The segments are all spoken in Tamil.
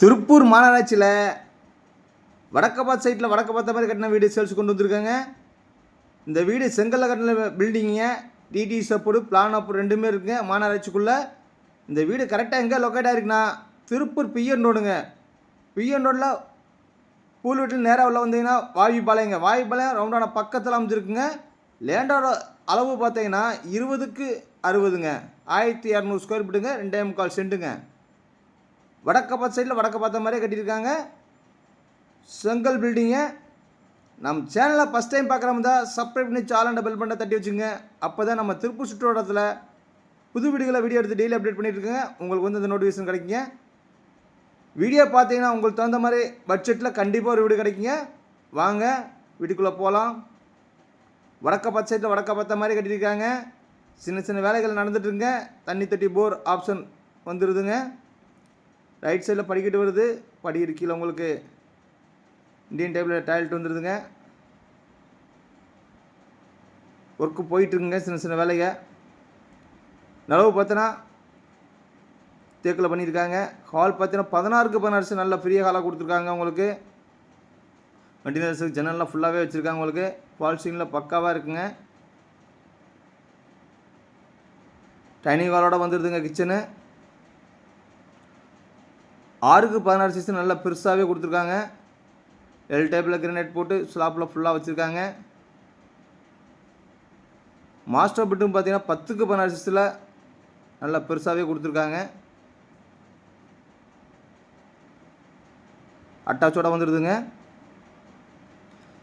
திருப்பூர் மாநகராட்சியில் வடக்கபாத் சைட்டில் வடக்கபாத்த மாதிரி கட்டின வீடு சேல்ஸ் கொண்டு வந்திருக்காங்க. இந்த வீடு செங்கல்ல கட்டின பில்டிங்க டிடி சப்போர்டு பிளான் அப் ரெண்டுமே இருக்குங்க மாநகராட்சிக்குள்ளே இந்த வீடு கரெக்டாக எங்கே லொக்கேட் ஆகிருக்குன்னா திருப்பூர் பிஎன் ரோடுங்க பிஎன் ரோடில் பூல் வீட்டில் நேராக உள்ள வந்தீங்கன்னா வாயுப்பாளையங்க. வாயுப்பாளையம் ரவுண்டான பக்கத்தில் அமைஞ்சிருக்குங்க. லேண்டோட அளவு பார்த்தீங்கன்னா இருபதுக்கு அறுபதுங்க. ஆயிரத்தி இரநூறு ஸ்கொயர் ஃபீட்டுங்க ரெண்டே முக்கால் சென்ட்டுங்க வடக்க பார்த்த சைடில் வடக்க பார்த்த மாதிரியே கட்டியிருக்காங்க. செங்கல் பில்டிங்கு நம் சேனலை ஃபஸ்ட் டைம் பார்க்குறவங்க தான் சப்ஸ்கிரைப் பண்ணி சாலண்ட பெல் பண்ண தட்டி வச்சுங்க. அப்போ தான் நம்ம திருப்பூர் சுற்றுவட்டத்தில் புது வீடுகளை வீடியோ எடுத்து டெய்லி அப்டேட் பண்ணிட்டுருக்கேங்க உங்களுக்கு வந்து இந்த நோட்டிஃபிகேஷன் கிடைக்குங்க. வீடியோ பார்த்தீங்கன்னா உங்களுக்கு தகுந்த மாதிரி பட்ஜெட்டில் கண்டிப்பாக ஒரு வீடு கிடைக்குங்க. வாங்க வீட்டுக்குள்ளே போகலாம் வடக்க பத்து சைடில் வடக்க பார்த்த மாதிரி கட்டியிருக்காங்க. சின்ன சின்ன வேலைகள் நடந்துட்டுருங்க தண்ணி தொட்டி போர் ஆப்ஷன் வந்துடுதுங்க ரைட் சைடில் படிக்கட்டு வருது. படி கீழே உங்களுக்கு. இந்தியன் டைப்பில் டாய்லெட் வந்துடுதுங்க ஒர்க்கு போயிட்டுருக்குங்க சின்ன சின்ன வேலைங்க நிலவு பார்த்தோன்னா தேக்கில் பண்ணியிருக்காங்க ஹால் பார்த்தீங்கன்னா பதினாறுக்கு பதினாறு நல்ல பெரிய ஹாலாக கொடுத்துருக்காங்க உங்களுக்கு. வண்டினர்ஸுக்கு ஜன்னல்லாம் ஃபுல்லாகவே வச்சுருக்காங்க உங்களுக்கு. ஃபால் பக்காவாக இருக்குங்க. டைனிங் ஹாலோட வந்துடுதுங்க கிச்சனு ஆறுக்கு பதினாறு சீசன் நல்லா பெருசாகவே கொடுத்துருக்காங்க. எல் டைப்பில் கிரனைட் போட்டு ஸ்லாப்பில் ஃபுல்லாக வச்சுருக்காங்க. மாஸ்டர் பிட்டும் பார்த்தீங்கன்னா பத்துக்கு பதினாறு சீஸில் நல்லா பெருசாகவே கொடுத்துருக்காங்க. அட்டாச்சோட வந்துடுதுங்க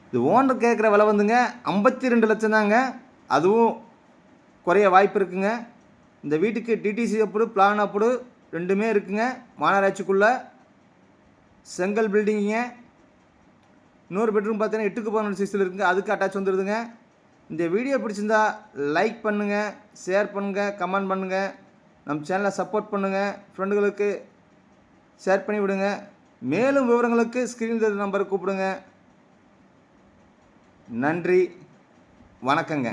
இது ஓனர் கேட்குற விலை வந்துங்க ஐம்பத்தி ரெண்டு லட்சம் தாங்க அதுவும் குறைய வாய்ப்பு இருக்குங்க. இந்த வீட்டுக்கு டிடிசி அப்புடு பிளான் அப்புடு ரெண்டுமே இருக்குங்க. மாநகராட்சிக்குள்ளே செங்கல் பில்டிங்குங்க. இன்னொரு பெட்ரூம் பார்த்தீங்கன்னா எட்டுக்கு பதினொன்று சிக்ஸில் இருக்குங்க. அதுக்கு அட்டாச் வந்துடுதுங்க இந்த வீடியோ பிடிச்சிருந்தா லைக் பண்ணுங்கள் ஷேர் பண்ணுங்கள் கமெண்ட் பண்ணுங்கள் நம்ம சேனலை சப்போர்ட் பண்ணுங்கள் ஃப்ரெண்டுகளுக்கு ஷேர் பண்ணி விடுங்க. மேலும் விவரங்களுக்கு ஸ்க்ரீன் நம்பருக்கு கூப்பிடுங்க. நன்றி. வணக்கங்க.